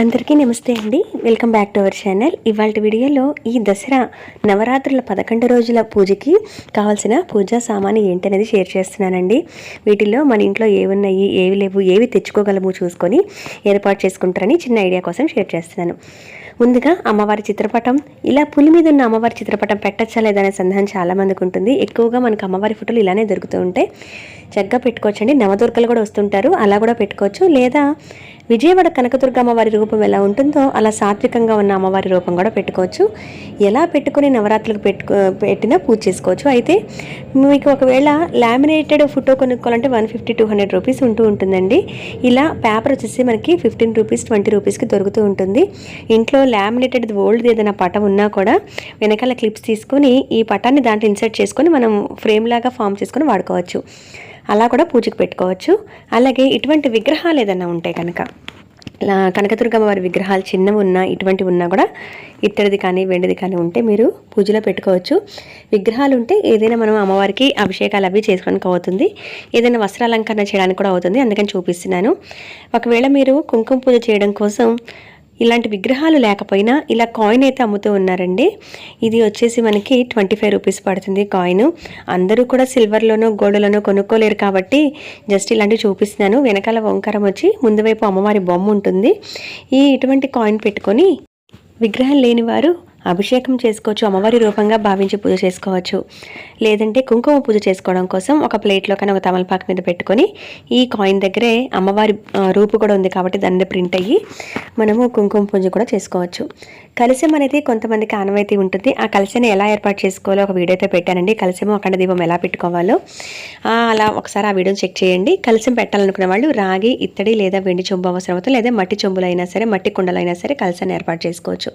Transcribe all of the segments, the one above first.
అందరికీ నమస్తే అండి. Welcome back to our channel. ఇవాళ వీడియోలో ఈ దసరా నవరాత్రుల పదకొండు రోజుల పూజకి కావాల్సిన పూజా సామాను ఏంటనేది షేర్ చేస్తున్నానండి. వీటిల్లో మన ఇంట్లో ఏవి ఉన్నాయి ఏవి లేవు ఏవి తెచ్చుకోగలము చూసుకొని ఏర్పాటు చేసుకుంటారని చిన్న ఐడియా కోసం షేర్ చేస్తున్నాను. ముందుగా అమ్మవారి చిత్రపటం. ఇలా పులి మీద ఉన్న అమ్మవారి చిత్రపటం పెట్టచ్చా లేదనే సందేహం చాలామందికి ఉంటుంది. ఎక్కువగా మనకు అమ్మవారి ఫోటోలు ఇలానే దొరుకుతూ ఉంటాయి. చక్కగా పెట్టుకోవచ్చండి. నవదుర్గలు కూడా వస్తుంటారు. అలా కూడా పెట్టుకోవచ్చు. లేదా విజయవాడ కనకదుర్గ అమ్మవారి రూపం ఎలా ఉంటుందో అలా సాత్వికంగా ఉన్న అమ్మవారి రూపం కూడా పెట్టుకోవచ్చు. ఎలా పెట్టుకుని నవరాత్రులకు పెట్టుకో పెట్టినా పూజ చేసుకోవచ్చు. అయితే మీకు ఒకవేళ లామినేటెడ్ ఫోటో కొనుక్కోవాలంటే one fifty two hundred rupees ఉంటూ ఉంటుందండి. ఇలా పేపర్ వచ్చేసి మనకి ఫిఫ్టీన్ రూపీస్ ట్వంటీ రూపీస్కి దొరుకుతూ ఉంటుంది. ఇంట్లో లామినేటెడ్ ఓల్డ్ ఏదైనా పటం ఉన్నా కూడా వెనకాల క్లిప్స్ తీసుకొని ఈ పటాన్ని దాంట్లో ఇన్సర్ట్ చేసుకొని మనం ఫ్రేమ్ లాగా ఫామ్ చేసుకొని వాడుకోవచ్చు. అలా కూడా పూజకు పెట్టుకోవచ్చు. అలాగే ఇటువంటి విగ్రహాలు ఏదైనా ఉంటాయి కనుక ఇలా కనకదుర్గమ్మ వారి విగ్రహాలు చిన్నవి ఉన్నా ఇటువంటివి ఉన్నా కూడా ఇత్తడిది కానీ వెండిది కానీ ఉంటే మీరు పూజలో పెట్టుకోవచ్చు. విగ్రహాలు ఉంటే ఏదైనా మనం అమ్మవారికి అభిషేకాలు అవి చేసుకోవడానికి అవుతుంది ఏదైనా వస్త్రాలంకరణ చేయడానికి కూడా అవుతుంది. అందుకని చూపిస్తున్నాను. ఒకవేళ మీరు కుంకుమ పూజ చేయడం కోసం ఇలాంటి విగ్రహాలు లేకపోయినా ఇలా కాయిన్ అయితే అమ్ముతూ ఉన్నారండి. ఇది వచ్చేసి మనకి ట్వంటీ ఫైవ్ రూపీస్ పడుతుంది కాయిన్ అందరూ కూడా సిల్వర్లోనో గోల్డ్లోనో కొనుక్కోలేరు కాబట్టి జస్ట్ ఇలాంటివి చూపిస్తున్నాను. వెనకాల ఓంకారం వచ్చి ముందు వైపు అమ్మవారి బొమ్మ ఉంటుంది. ఈ ఇటువంటి కాయిన్ పెట్టుకొని విగ్రహం లేని వారు అభిషేకం చేసుకోవచ్చు అమ్మవారి రూపంగా భావించి పూజ చేసుకోవచ్చు. లేదంటే కుంకుమ పూజ చేసుకోవడం కోసం ఒక ప్లేట్లో కానీ ఒక తమలపాకు మీద పెట్టుకొని ఈ కాయిన్ దగ్గరే అమ్మవారి రూపు కూడా ఉంది కాబట్టి దాన్ని ప్రింట్ అయ్యి మనము కుంకుమ పూజ కూడా చేసుకోవచ్చు. కలశం అనేది కొంతమందికి ఆనవాయితీ ఉంటుంది. ఆ కలశాన్ని ఎలా ఏర్పాటు చేసుకోవాలో ఒక వీడియో అయితే పెట్టానండి. కలశము అఖండ దీపం ఎలా పెట్టుకోవాలో అలా ఒకసారి ఆ వీడియోని చెక్ చేయండి. కలశం పెట్టాలనుకున్న వాళ్ళు రాగి ఇత్తడి లేదా వెండి చెంబు అవసరం అవుతుంది లేదా మట్టి చెంబులైనా సరే మట్టి కుండలైనా సరే కలశాన్ని ఏర్పాటు చేసుకోవచ్చు.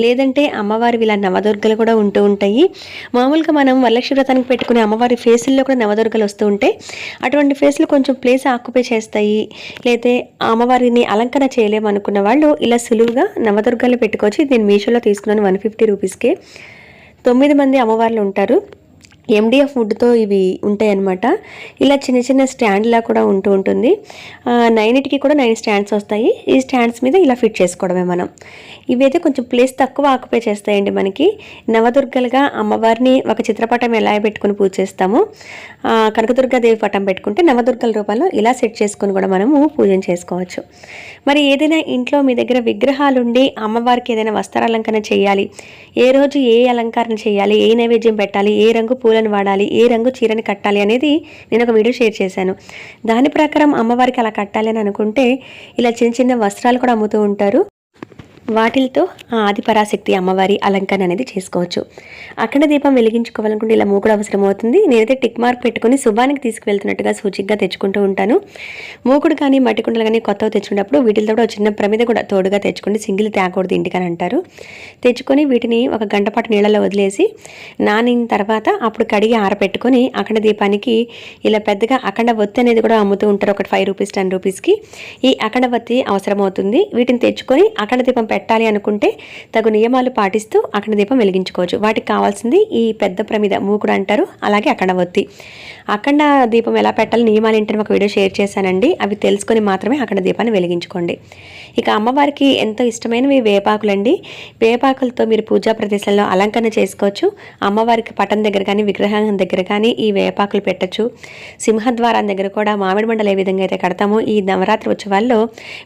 లేదంటే అమ్మవారి ఇలా నవదుర్గలు కూడా ఉంటూ ఉంటాయి. మామూలుగా మనం వరలక్ష్మి వ్రతానికి పెట్టుకునే అమ్మవారి ఫేసుల్లో కూడా నవదుర్గలు వస్తూ ఉంటాయి అటువంటి ఫేస్లు కొంచెం ప్లేస్ ఆక్యుపై చేస్తాయి. లేతే అమ్మవారిని అలంకరణ చేయలేమనుకున్న వాళ్ళు ఇలా సులువుగా నవదుర్గలు పెట్టుకోవచ్చు నేను మీషోలో తీసుకున్నాను వన్ ఫిఫ్టీ రూపీస్కే. తొమ్మిది మంది అమ్మవార్లు ఉంటారు. ఎండిఎఫ్ వుడ్తో ఇవి ఉంటాయి అన్నమాట ఇలా చిన్న చిన్న స్టాండ్లా కూడా ఉంటూ ఉంటుంది. నైన్టికి కూడా నైన్ స్టాండ్స్ వస్తాయి. ఈ స్టాండ్స్ మీద ఇలా ఫిట్ చేసుకోవడమే మనం. ఇవైతే కొంచెం ప్లేస్ తక్కువ ఆక్యుపై చేస్తాయండి మనకి. నవదుర్గలుగా అమ్మవారిని ఒక చిత్రపటం ఎలా పెట్టుకుని పూజ చేస్తామో కనకదుర్గాదేవి పటం పెట్టుకుంటే నవదుర్గల రూపంలో ఇలా సెట్ చేసుకుని కూడా మనము పూజన చేసుకోవచ్చు. మరి ఏదైనా ఇంట్లో మీ దగ్గర విగ్రహాలు ఉండి అమ్మవారికి ఏదైనా వస్త్రాలంకరణ చేయాలి ఏ రోజు ఏ అలంకరణ చేయాలి ఏ నైవేద్యం పెట్టాలి ఏ రంగు పూలను వాడాలి ఏ రంగు చీరని కట్టాలి అనేది నేను ఒక వీడియో షేర్ చేశాను. దాని ప్రకారం అమ్మవారికి అలా కట్టాలి అని అనుకుంటే ఇలా చిన్న చిన్న వస్త్రాలు కూడా అమ్ముతూ ఉంటారు. వాటిలతో ఆ ఆదిపరాశక్తి అమ్మవారి అలంకరణ అనేది చేసుకోవచ్చు. అక్కడ దీపం వెలిగించుకోవాలనుకుంటే ఇలా మూకుడు అవసరం అవుతుంది. నేనైతే టిక్ మార్క్ పెట్టుకుని శుభానికి తీసుకువెళ్తున్నట్టుగా సూచికగా తెచ్చుకుంటూ ఉంటాను. మూకుడు కానీ మట్టి కుండలు కానీ కొత్తగా తెచ్చుకున్నప్పుడు వీటితో కూడా చిన్న ప్రమిద కూడా తోడుగా తెచ్చుకోండి సింగిల్ తేకూడదు ఇంటికని అంటారు. తెచ్చుకొని వీటిని ఒక గంట పాటు నీళ్ళలో వదిలేసి నానిన తర్వాత అప్పుడు కడిగి ఆరపెట్టుకొని అఖండ దీపానికి ఇలా పెద్దగా అఖండ వత్తి అనేది కూడా అమ్ముతూ ఉంటారు. ఒకటి ఫైవ్ రూపీస్ టెన్ రూపీస్కి ఈ అఖండ అవసరం అవసరమవుతుంది వీటిని తెచ్చుకొని అఖండ దీపం పెట్టాలి అనుకుంటే తగు నియమాలు పాటిస్తూ అఖండ దీపం వెలిగించుకోవచ్చు. వాటికి కావాల్సింది ఈ పెద్ద ప్రమిద మూకుడు అంటారు అలాగే అఖండ ఒత్తి అఖండ దీపం ఎలా పెట్టాలి నియమాలు ఏంటని ఒక వీడియో షేర్ చేశానండి. అవి తెలుసుకొని మాత్రమే అఖండ దీపాన్ని వెలిగించుకోండి. ఇక అమ్మవారికి ఎంతో ఇష్టమైనవి వేపాకులండి. వేపాకులతో మీరు పూజా ప్రదేశాల్లో అలంకరణ చేసుకోవచ్చు. అమ్మవారికి పటం దగ్గర కానీ విగ్రహం దగ్గర కానీ ఈ వేపాకులు పెట్టచ్చు. సింహద్వారం దగ్గర కూడా మామిడి మండలు ఏ విధంగా అయితే కడతామో ఈ నవరాత్రి ఉత్సవాల్లో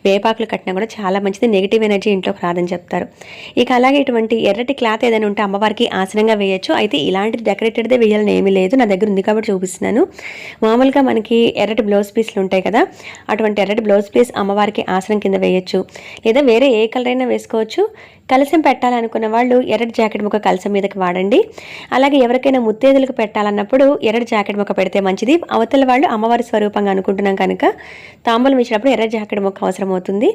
వేపాకులు కట్టినా కూడా చాలా మంచిది. నెగిటివ్ ఎనర్జీ ఇంట్లోకి కాదని చెప్తారు. ఇక అలాగే ఇటువంటి ఎర్రటి క్లాత్ ఏదైనా ఉంటే అమ్మవారికి ఆసనంగా వేయచ్చు. అయితే ఇలాంటి డెకరేటెడ్దే వేయాలని ఏమీ లేదు. నా దగ్గర ఉంది కాబట్టి చూపిస్తున్నాను. మామూలుగా మనకి ఎర్రటి బ్లౌజ్ పీస్లు ఉంటాయి కదా అటువంటి ఎర్రటి బ్లౌజ్ పీస్ అమ్మవారికి ఆసనం కింద వేయచ్చు. లేదా వేరే ఏ కలర్ అయినా వేసుకోవచ్చు. కలసం పెట్టాలనుకున్న వాళ్ళు ఎర్రటి జాకెట్ ముక్క కలసం మీదకి వాడండి. అలాగే ఎవరికైనా ముత్తేదులకు పెట్టాలన్నప్పుడు ఎర్రటి జాకెట్ ముక్క పెడితే మంచిది. అవతల వాళ్ళు అమ్మవారి స్వరూపంగా అనుకుంటున్నాం కనుక తాంబూలం ఇచ్చినప్పుడు ఎర్ర జాకెట్ ముక్క అవసరం అవుతుంది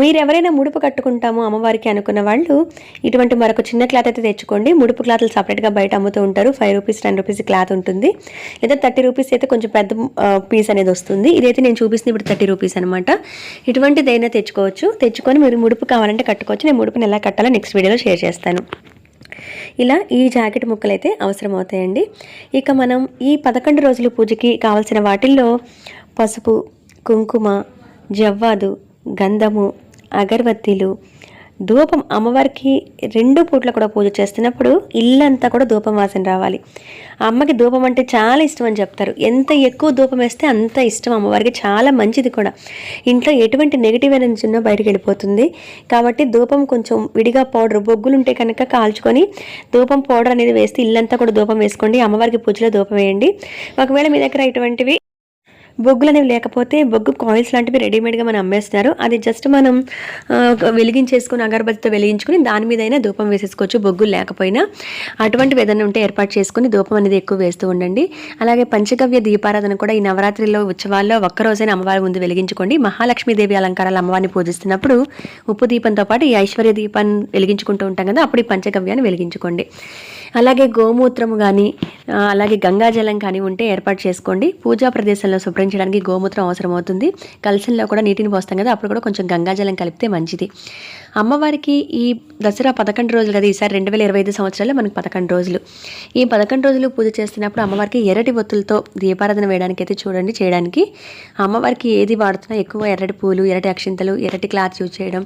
మీరు ఎవరైనా ముడుపు కట్టుకుంటాము అమ్మవారికి అనుకున్న వాళ్ళు ఇటువంటి మరొక చిన్న క్లాత్ అయితే తెచ్చుకోండి. ముడుపు క్లాత్లు సపరేట్గా బయట అమ్ముతూ ఉంటారు. Five rupees ten rupees cloth ఉంటుంది. లేదా థర్టీ రూపీస్ అయితే కొంచెం పెద్ద పీస్ అనేది వస్తుంది. ఇదైతే నేను చూపిస్తుంది ఇప్పుడు థర్టీ రూపీస్ అనమాట ఇటువంటిదైనా తెచ్చుకోవచ్చు. తెచ్చుకొని మీరు ముడుపు కావాలంటే కట్టుకోవచ్చు. నేను ముడుపుని ఎలా కట్టాలో నెక్స్ట్ వీడియోలో షేర్ చేస్తాను. ఇలా ఈ జాకెట్ ముక్కలు అయితే అవసరం అవుతాయండి. ఇక మనం ఈ పదకొండు రోజుల పూజకి కావాల్సిన వాటిల్లో పసుపు కుంకుమ జవ్వాదు గంధము అగరబత్తీలు ధూపం అమ్మవారికి రెండు పూట్ల కూడా పూజ చేస్తున్నప్పుడు ఇల్లంతా కూడా ధూపం వాసన రావాలి. అమ్మకి ధూపం అంటే చాలా ఇష్టం అని చెప్తారు. ఎంత ఎక్కువ ధూపం వేస్తే అంత ఇష్టం అమ్మవారికి. చాలా మంచిది కూడా. ఇంట్లో ఎటువంటి నెగిటివ్ ఎనర్జీ ఉన్నా బయటకు వెళ్ళిపోతుంది. కాబట్టి ధూపం కొంచెం విడిగా పౌడర్ బొగ్గులు ఉంటే కనుక కాల్చుకొని ధూపం పౌడర్ అనేది వేస్తే ఇల్లంతా కూడా ధూపం వేసుకోండి. అమ్మవారికి పూజలో ధూపం వేయండి. ఒకవేళ మీ దగ్గర ఇటువంటివి బొగ్గులు అనేవి లేకపోతే బొగ్గు కాయిల్స్ లాంటివి రెడీమేడ్గా మనం అమ్మేస్తున్నారు అది జస్ట్ మనం వెలిగించేసుకుని అగరబత్తితో వెలిగించుకుని దాని మీద అయినా ధూపం వేసేసుకోవచ్చు. బొగ్గులు లేకపోయినా అటువంటివి ఏదైనా ఉంటే ఏర్పాటు చేసుకుని ధూపం అనేది ఎక్కువ వేస్తూ ఉండండి. అలాగే పంచగవ్య దీపారాధన కూడా ఈ నవరాత్రిలో ఉత్సవాల్లో ఒక్క రోజైన అమ్మవారి ముందు వెలిగించుకోండి. మహాలక్ష్మీదేవి అలంకారాలు అమ్మవారిని పూజిస్తున్నప్పుడు ఉప్పు దీపంతో పాటు ఈ ఐశ్వర్య దీపాన్ని వెలిగించుకుంటూ ఉంటాం కదా అప్పుడు ఈ పంచగవ్యాన్ని వెలిగించుకోండి. అలాగే గోమూత్రము కానీ అలాగే గంగాజలం కానీ ఉంటే ఏర్పాటు చేసుకోండి. పూజా ప్రదేశంలో శుభ్రం చేయడానికి గోమూత్రం అవసరం అవుతుంది కలసంలో కూడా నీటిని పోస్తాం కదా అప్పుడు కూడా కొంచెం గంగాజలం కలిపితే మంచిది. అమ్మవారికి ఈ దసరా పదకొండు రోజులు కదా ఈసారి రెండు వేల ఇరవై ఐదు సంవత్సరాల్లో మనకు పదకొండు రోజులు. ఈ పదకొండు రోజులు పూజ చేస్తున్నప్పుడు అమ్మవారికి ఎర్రటి ఒత్తులతో దీపారాధన వేయడానికి అయితే చూడండి చేయడానికి. అమ్మవారికి ఏది వాడుతున్నా ఎక్కువ ఎర్రటి పూలు ఎర్రటి అక్షింతలు ఎర్రటి క్లాత్ యూజ్ చేయడం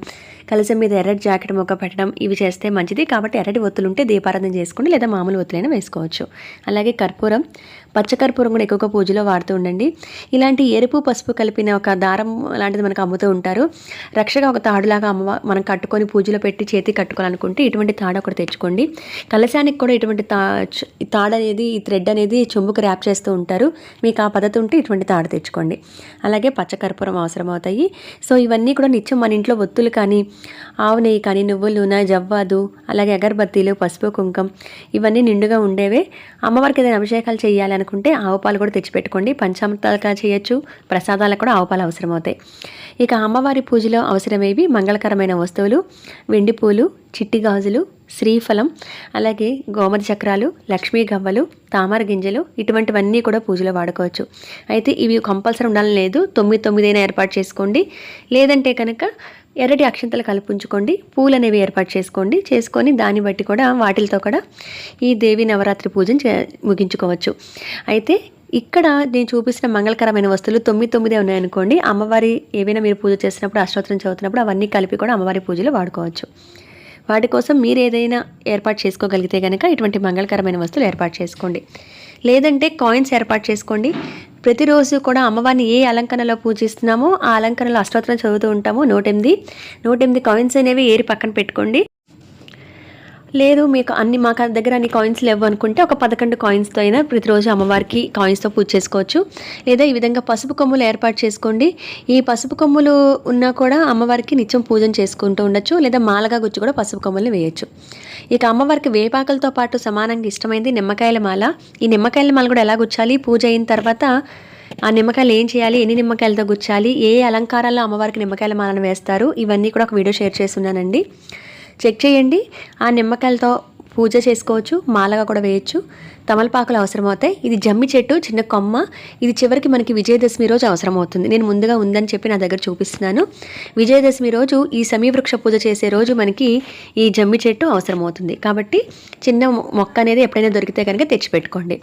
కలసం మీద ఎర్రటి జాకెట్ మొక్క పెట్టడం ఇవి చేస్తే మంచిది. కాబట్టి ఎర్రటి ఒత్తులు ఉంటే దీపారాధన చేసుకోండి లేదా మామూలు ఒత్తులైనా వేసుకోవచ్చు. అలాగే కర్పూరం పచ్చకర్పూరం కూడా ఎక్కువగా పూజలో వాడుతూ ఉండండి. ఇలాంటి ఎరుపు పసుపు కలిపిన ఒక దారం లాంటిది మనకు అమ్ముతూ ఉంటారు. రక్షగా ఒక తాడులాగా అమ్మ మనం కట్టుకొని పూజలో పెట్టి చేతి కట్టుకోవాలనుకుంటే ఇటువంటి తాడు ఒకటి తెచ్చుకోండి. కలశానికి కూడా ఇటువంటి తా తాడు అనేది ఈ థ్రెడ్ అనేది చెంబుకు ర్యాప్ చేస్తూ ఉంటారు. మీకు ఆ పద్ధతి ఉంటే ఇటువంటి తాడు తెచ్చుకోండి. అలాగే పచ్చకర్పూరం అవసరం అవుతాయి సో ఇవన్నీ కూడా నిత్యం మన ఇంట్లో ఒత్తులు కానీ ఆవు నెయ్యి కానీ నువ్వుల నూనె జవ్వాదు అలాగే అగరబత్తీలు పసుపు కుంకం ఇవన్నీ నిండుగా ఉండేవే. అమ్మవారికి ఏదైనా అభిషేకాలు చేయాలనుకుంటే ఆవుపాలు ఆవు పాలు కూడా తెచ్చిపెట్టుకోండి. పంచామృతాలుగా చేయొచ్చు ప్రసాదాలకు కూడా ఆవు పాలు అవసరం అవుతాయి ఇక అమ్మవారి పూజలో అవసరమేవి మంగళకరమైన వస్తువులు వెండి పూలు చిట్టి గాజులు శ్రీఫలం అలాగే గోమతి చక్రాలు లక్ష్మీ గవ్వలు తామర గింజలు ఇటువంటివన్నీ కూడా పూజలో వాడుకోవచ్చు. అయితే ఇవి కంపల్సరీ ఉండాలని లేదు. తొమ్మిది తొమ్మిదైనా ఏర్పాటు చేసుకోండి. లేదంటే కనుక ఎర్రటి అక్షంతలు కలుపుంచుకోండి పూలు అనేవి ఏర్పాటు చేసుకోండి చేసుకొని దాన్ని బట్టి కూడా వాటిలతో కూడా ఈ దేవి నవరాత్రి పూజను చే ముగించుకోవచ్చు. అయితే ఇక్కడ నేను చూపిస్తున్న మంగళకరమైన వస్తువులు తొమ్మిది తొమ్మిదే ఉన్నాయనుకోండి అమ్మవారి ఏవైనా మీరు పూజ చేసినప్పుడు అష్టోత్తరం చదువుతున్నప్పుడు అవన్నీ కలిపి కూడా అమ్మవారి పూజలో వాడుకోవచ్చు. వాటి కోసం మీరు ఏదైనా ఏర్పాటు చేసుకోగలిగితే కనుక ఇటువంటి మంగళకరమైన వస్తువులు ఏర్పాటు చేసుకోండి. లేదంటే కాయిన్స్ ఏర్పాటు చేసుకోండి. ప్రతిరోజు కూడా అమ్మవారిని ఏ అలంకరణలో పూజిస్తున్నామో ఆ అలంకరణలో అష్టోత్తరం చదువుతూ ఉంటామో. నూట ఎనిమిది నూట ఎనిమిది కాయిన్స్ అనేవి ఏరి పక్కన పెట్టుకోండి. లేదు మీకు అన్ని మాకు దగ్గర అన్ని కాయిన్స్ లేవు అనుకుంటే ఒక పదకొండు కాయిన్స్తో అయినా ప్రతిరోజు అమ్మవారికి కాయిన్స్తో పూజ చేసుకోవచ్చు. లేదా ఈ విధంగా పసుపు కొమ్ములు ఏర్పాటు చేసుకోండి. ఈ పసుపు కొమ్ములు ఉన్నా కూడా అమ్మవారికి నిత్యం పూజన చేసుకుంటూ ఉండొచ్చు. లేదా మాలగా గుచ్చి కూడా పసుపు కొమ్ములు వేయచ్చు. ఇక అమ్మవారికి వేపాకులతో పాటు సమానంగా ఇష్టమైంది నిమ్మకాయల మాల. ఈ నిమ్మకాయల మాల కూడా ఎలా గుచ్చాలి? పూజ అయిన తర్వాత ఆ నిమ్మకాయలు ఏం చేయాలి? ఎన్ని నిమ్మకాయలతో గుచ్చాలి? ఏ అలంకారాల్లో అమ్మవారికి నిమ్మకాయల మాలను వేస్తారు? ఇవన్నీ కూడా ఒక వీడియో షేర్ చేస్తున్నానండి. చెక్ చేయండి. ఆ నిమ్మకాయలతో పూజ చేసుకోవచ్చు మాలగా కూడా వేయచ్చు. తమలపాకులు అవసరం అవుతాయి ఇది జమ్మి చెట్టు చిన్న కొమ్మ. ఇది చివరికి మనకి విజయదశమి రోజు అవసరం అవుతుంది నేను ముందుగా ఉందని చెప్పి నా దగ్గర చూపిస్తున్నాను. విజయదశమి రోజు ఈ సమీవృక్ష పూజ చేసే రోజు మనకి ఈ జమ్మి చెట్టు అవసరం అవుతుంది కాబట్టి చిన్న మొక్క అనేది ఎప్పుడైనా దొరికితే కనుక తెచ్చిపెట్టుకోండి.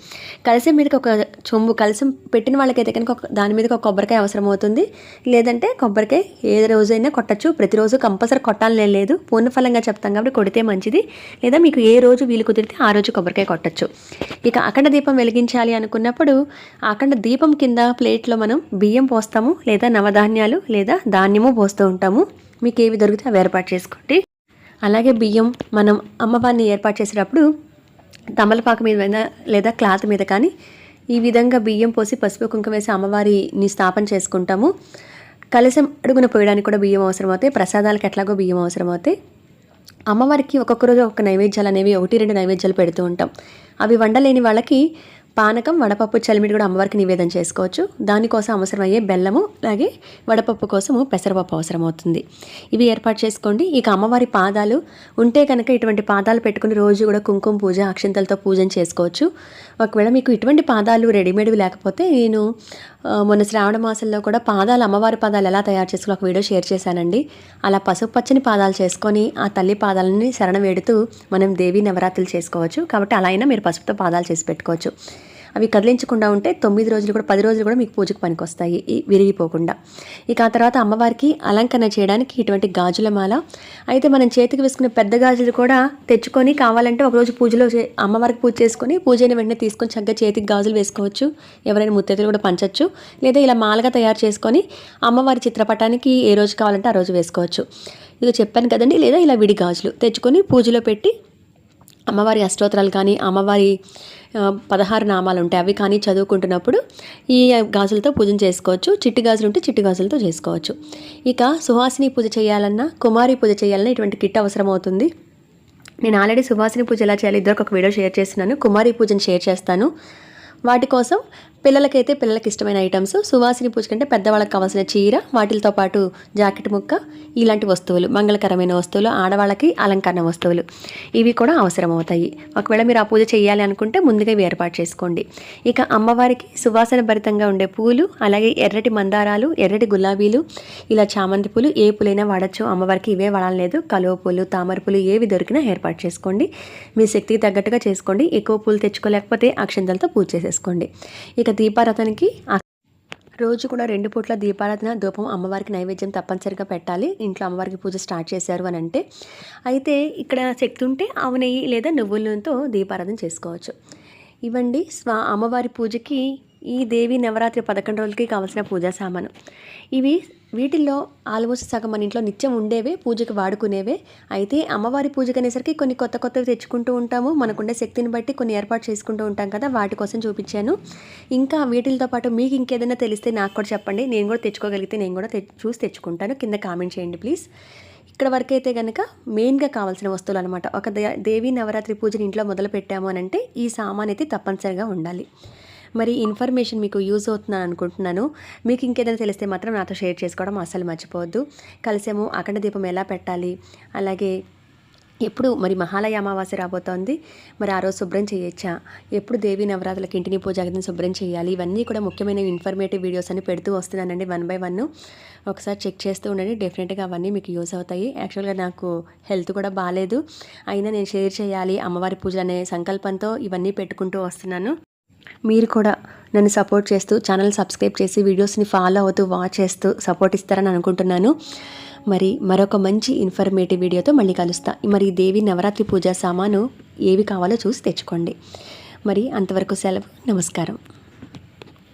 కలసం మీదకి ఒక చొంబు కలసం పెట్టిన వాళ్ళకైతే కనుక ఒక దాని మీదకి ఒక కొబ్బరికాయ అవసరం అవుతుంది లేదంటే కొబ్బరికాయ ఏ రోజైనా కొట్టచ్చు. ప్రతిరోజు కంపల్సరీ కొట్టాలని లేదు. పూర్ణఫలంగా చెప్తాం కాబట్టి కొడితే మంచిది. లేదా మీకు ఏ రోజు వీలు కుదిరితే ఆ రోజు కొబ్బరికాయ కొట్టచ్చు. ఇక అఖండ దీపం వెలిగించాలి అనుకున్నప్పుడు ఆ అఖండ దీపం కింద ప్లేట్లో మనం బియ్యం పోస్తాము లేదా నవధాన్యాలు లేదా ధాన్యము పోస్తూ ఉంటాము. మీకు ఏవి దొరికితే అవి ఏర్పాటు చేసుకోండి. అలాగే బియ్యం మనం అమ్మవారిని ఏర్పాటు చేసేటప్పుడు తమలపాకు మీద మీద లేదా క్లాత్ మీద కానీ ఈ విధంగా బియ్యం పోసి పసుపు కుంకుమ వేసి అమ్మవారిని స్థాపన చేసుకుంటాము. కలిసి అడుగున పోయడానికి కూడా బియ్యం అవసరం అవుతాయి ప్రసాదాలకు ఎట్లాగో బియ్యం అవసరం అవుతాయి అమ్మవారికి ఒక్కొక్క రోజు ఒక నైవేద్యాలు అనేవి ఒకటి రెండు నైవేద్యాలు పెడుతూ ఉంటాం. అవి వండలేని వాళ్ళకి పానకం వడపప్పు చలిమిడి కూడా అమ్మవారికి నివేదన చేసుకోవచ్చు. దానికోసం అవసరమయ్యే బెల్లము అలాగే వడపప్పు కోసము పెసరపప్పు అవసరం అవుతుంది ఇవి ఏర్పాటు చేసుకోండి. ఇక అమ్మవారి పాదాలు ఉంటే కనుక ఇటువంటి పాదాలు పెట్టుకుని రోజు కూడా కుంకుమ పూజ అక్షంతలతో పూజను చేసుకోవచ్చు. ఒకవేళ మీకు ఇటువంటి పాదాలు రెడీమేడ్వి లేకపోతే నేను మొన్న శ్రావణ మాసంలో కూడా పాదాలు అమ్మవారి పాదాలు ఎలా తయారు చేసుకుని ఒక వీడియో షేర్ చేశానండి. అలా పసుపు పచ్చని పాదాలు చేసుకొని ఆ తల్లి పాదాలని శరణ వేడుతూ మనం దేవి నవరాత్రులు చేసుకోవచ్చు. కాబట్టి అలా అయినా మీరు పసుపుతో పాదాలు చేసి పెట్టుకోవచ్చు. అవి కదిలించకుండా ఉంటే తొమ్మిది రోజులు కూడా పది రోజులు కూడా మీకు పూజకు పనికొస్తాయి. ఈ విరిగిపోకుండా. ఇక ఆ తర్వాత అమ్మవారికి అలంకరణ చేయడానికి ఇటువంటి గాజుల మాల. అయితే మనం చేతికి వేసుకునే పెద్ద గాజులు కూడా తెచ్చుకొని కావాలంటే ఒకరోజు పూజలో అమ్మవారికి పూజ చేసుకొని పూజ అయిన వెంటనే తీసుకొని చక్కగా చేతికి గాజులు వేసుకోవచ్చు. ఎవరైనా ముత్తైదులు కూడా పంచవచ్చు లేదా ఇలా మాలగా తయారు చేసుకొని అమ్మవారి చిత్రపటానికి ఏ రోజు కావాలంటే ఆ రోజు వేసుకోవచ్చు. ఇది చెప్పాను కదండి లేదా ఇలా విడి గాజులు తెచ్చుకొని పూజలో పెట్టి అమ్మవారి అష్టోత్తరాలు కానీ అమ్మవారి పదహారు నామాలు ఉంటాయి. అవి కానీ చదువుకుంటున్నప్పుడు ఈ గాజులతో పూజ చేసుకోవచ్చు. చిట్టి గాజులు ఉంటే చిట్టి గాజులతో చేసుకోవచ్చు. ఇక సుహాసిని పూజ చేయాలన్నా కుమారి పూజ చేయాలన్నా ఇటువంటి కిట్ అవసరం అవుతుంది నేను ఆల్రెడీ సుహాసిని పూజ ఎలా చేయాలి ఇద్దరికి ఒక వీడియో షేర్ చేస్తున్నాను. కుమారి పూజను షేర్ చేస్తాను. వాటి కోసం పిల్లలకైతే పిల్లలకి ఇష్టమైన ఐటమ్స్ సువాసిని పూజ కంటే పెద్దవాళ్ళకి కావాల్సిన చీర వాటితో పాటు జాకెట్ ముక్క ఇలాంటి వస్తువులు మంగళకరమైన వస్తువులు ఆడవాళ్ళకి అలంకరణ వస్తువులు. ఇవి కూడా అవసరం అవుతాయి ఒకవేళ మీరు ఆ పూజ చేయాలి అనుకుంటే ముందుగా ఇవి ఏర్పాటు చేసుకోండి. ఇక అమ్మవారికి సువాసన భరితంగా ఉండే పూలు అలాగే ఎర్రటి మందారాలు ఎర్రటి గులాబీలు ఇలా చామంతి పూలు ఏ పూలైనా వాడచ్చు. అమ్మవారికి ఇవే వాడాలలేదు కలువ పూలు తామర పూలు ఏవి దొరికినా ఏర్పాటు చేసుకోండి. మీ శక్తికి తగ్గట్టుగా చేసుకోండి. ఎక్కువ పూలు తెచ్చుకోలేకపోతే అక్షంతలతో పూజ చేసేసుకోండి. ఇక దీపారాధనకి రోజు కూడా రెండు పూట్ల దీపారాధన ధూపం అమ్మవారికి నైవేద్యం తప్పనిసరిగా పెట్టాలి. ఇంట్లో అమ్మవారికి పూజ స్టార్ట్ చేశారు అని అంటే అయితే ఇక్కడ శక్తి ఉంటే ఆవు నెయ్యి లేదా నువ్వుల నూనెతో దీపారాధన చేసుకోవచ్చు. ఇవ్వండి. స్వా అమ్మవారి పూజకి ఈ దేవి నవరాత్రి పదకొండు రోజులకి కావాల్సిన పూజా సామాను. ఇవి వీటిల్లో ఆల్మోస్ట్ సగం మన ఇంట్లో నిత్యం ఉండేవే పూజకి వాడుకునేవే. అయితే అమ్మవారి పూజకి అనేసరికి కొన్ని కొత్త కొత్తవి తెచ్చుకుంటూ ఉంటాము. మనకుండే శక్తిని బట్టి కొన్ని ఏర్పాటు చేసుకుంటూ ఉంటాం కదా వాటి కోసం చూపించాను. ఇంకా వీటితో పాటు మీకు ఇంకేదైనా తెలిస్తే నాకు కూడా చెప్పండి. నేను కూడా తెచ్చుకోగలిగితే నేను కూడా తె చూసి తెచ్చుకుంటాను. కింద కామెంట్ చేయండి ప్లీజ్. ఇక్కడ వరకు అయితే కనుక మెయిన్గా కావాల్సిన వస్తువులు అనమాట ఒక దేవీ నవరాత్రి పూజని ఇంట్లో మొదలు పెట్టాము అని అంటే ఈ సామాన్ అయితే తప్పనిసరిగా ఉండాలి. మరి ఇన్ఫర్మేషన్ మీకు యూజ్ అవుతుందని అనుకుంటున్నాను. మీకు ఇంకేదైనా తెలిస్తే మాత్రం నాతో షేర్ చేసుకోవడం అసలు మర్చిపోవద్దు. కలిసేమో అఖండ దీపం ఎలా పెట్టాలి? అలాగే ఎప్పుడు మరి మహాలయ అమావాస్య రాబోతోంది. మరి ఆ రోజు శుభ్రం చేయొచ్చా? ఎప్పుడు దేవి నవరాత్రులకి ఇంటిని పూజ శుభ్రం చేయాలి? ఇవన్నీ కూడా ముఖ్యమైన ఇన్ఫర్మేటివ్ వీడియోస్ అని పెడుతూ వస్తున్నానండి వన్ బై వన్. ఒకసారి చెక్ చేస్తూ ఉండండి. డెఫినెట్గా అవన్నీ మీకు యూస్ అవుతాయి. యాక్చువల్గా నాకు హెల్త్ కూడా బాగాలేదు అయినా నేను షేర్ చేయాలి. అమ్మవారి పూజ అనే సంకల్పంతో ఇవన్నీ పెట్టుకుంటూ వస్తున్నాను. మీరు కూడా నన్ను సపోర్ట్ చేస్తూ ఛానల్ సబ్స్క్రైబ్ చేసి వీడియోస్ని ఫాలో అవుతూ వాచ్ చేస్తూ సపోర్ట్ ఇస్తారని అనుకుంటున్నాను. మరి మరొక మంచి ఇన్ఫర్మేటివ్ వీడియోతో మళ్ళీ కలుస్తా. మరి దేవి నవరాత్రి పూజా సామాను ఏవి కావాలో చూసి తెచ్చుకోండి. మరి అంతవరకు సెలవు నమస్కారం.